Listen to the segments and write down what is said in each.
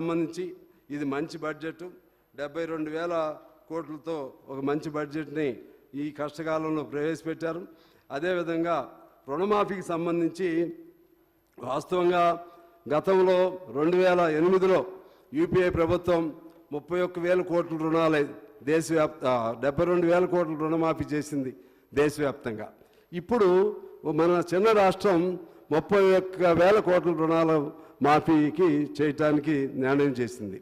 సంబంధించి ఇది మంచి బడ్జెట్. డెబ్బై రెండు వేల కోట్లతో ఒక మంచి బడ్జెట్ని ఈ కష్టకాలంలో ప్రవేశపెట్టారు. అదేవిధంగా రుణమాఫీకి సంబంధించి వాస్తవంగా గతంలో రెండు వేల ఎనిమిదిలో యూపీఏ ప్రభుత్వం ముప్పై ఒక్క వేల కోట్ల రుణాలు దేశవ్యాప్త డెబ్బై రెండు వేల కోట్ల రుణమాఫీ చేసింది దేశవ్యాప్తంగా. ఇప్పుడు మన చిన్న రాష్ట్రం ముప్పై ఒక్క వేల కోట్ల రుణాలు మాఫీకి చేయటానికి నిర్ణయం చేసింది.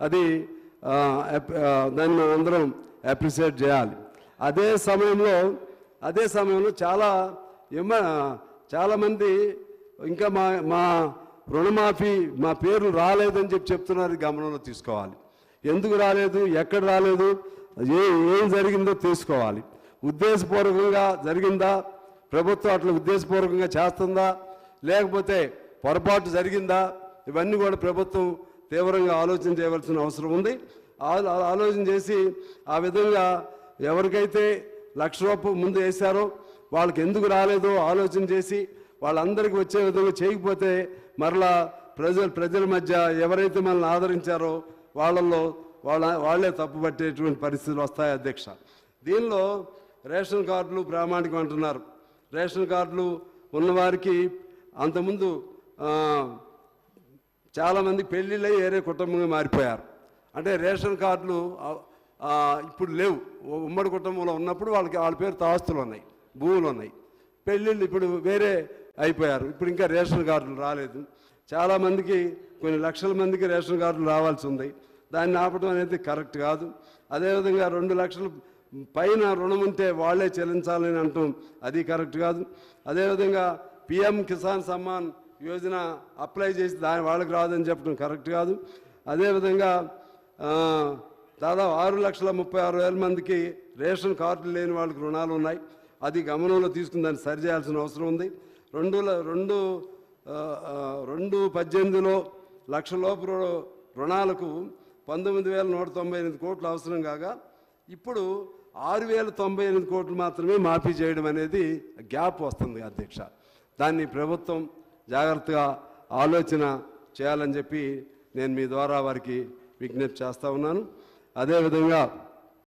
అది దాన్ని మనం అందరం అప్రిషియేట్ చేయాలి. అదే సమయంలో అదే సమయంలో చాలా ఎమ్మ చాలామంది ఇంకా మా మా రుణమాఫీ మా పేర్లు రాలేదని చెప్పి చెప్తున్నారు గమనంలో తీసుకోవాలి. ఎందుకు రాలేదు ఎక్కడ రాలేదు ఏ ఏం జరిగిందో తీసుకోవాలి ఉద్దేశపూర్వకంగా జరిగిందా? ప్రభుత్వం అట్లా ఉద్దేశపూర్వకంగా చేస్తుందా? లేకపోతే పొరపాటు జరిగిందా? ఇవన్నీ కూడా ప్రభుత్వం తీవ్రంగా ఆలోచన చేయవలసిన అవసరం ఉంది. ఆ- ఆలోచన చేసి ఆ విధంగా ఎవరికైతే లక్ష రూపాయలు ముందు వేశారో వాళ్ళకి ఎందుకు రాలేదో ఆలోచన చేసి వాళ్ళందరికీ వచ్చే విధంగా చేయకపోతే మరలా ప్రజలు ప్రజల మధ్య ఎవరైతే మనల్ని ఆదరించారో వాళ్ళల్లో వాళ్ళ వాళ్ళే తప్పు పట్టేటువంటి పరిస్థితులు వస్తాయి అధ్యక్ష. దీనిలో రేషన్ కార్డులు ప్రామాణికం అంటున్నారు. రేషన్ కార్డులు ఉన్నవారికి అంతకుముందు చాలామంది పెళ్ళిళ్ళై వేరే కుటుంబంగా మారిపోయారు. అంటే రేషన్ కార్డులు ఇప్పుడు లేవు. ఉమ్మడి కుటుంబంలో ఉన్నప్పుడు వాళ్ళకి వాళ్ళ పేరు తాస్తులు ఉన్నాయి భూములు ఉన్నాయి. పెళ్ళిళ్ళు ఇప్పుడు వేరే అయిపోయారు. ఇప్పుడు ఇంకా రేషన్ కార్డులు రాలేదు. చాలామందికి కొన్ని లక్షల మందికి రేషన్ కార్డులు రావాల్సి ఉంది. దాన్ని ఆపడం అనేది కరెక్ట్ కాదు. అదేవిధంగా రెండు లక్షలు పైన రుణం ఉంటే వాళ్ళే చెల్లించాలని అంటాం. అది కరెక్ట్ కాదు. అదేవిధంగా పిఎం కిసాన్ సమ్మాన్ యోజన అప్లై చేసి దాని వాళ్ళకి రాదని చెప్పడం కరెక్ట్ కాదు. అదేవిధంగా దాదాపు ఆరు లక్షల ముప్పై ఆరు వేల మందికి రేషన్ కార్డులు లేని వాళ్ళకి రుణాలు ఉన్నాయి. అది గమనంలో తీసుకుని దాన్ని సరిచేయాల్సిన అవసరం ఉంది. రెండు రెండు రెండు పద్దెనిమిదిలో లక్ష లోపు రు- రుణాలకు పంతొమ్మిది వేల నూట తొంభై ఎనిమిది కోట్లు అవసరం కాగా ఇప్పుడు ఆరు వేల తొంభై ఎనిమిది కోట్లు మాత్రమే మాఫీ చేయడం అనేది గ్యాప్ వస్తుంది అధ్యక్ష. దాన్ని ప్రభుత్వం జాగ్రత్తగా ఆలోచన చేయాలని చెప్పి నేను మీ ద్వారా వారికి విజ్ఞప్తి చేస్తూ ఉన్నాను. అదేవిధంగా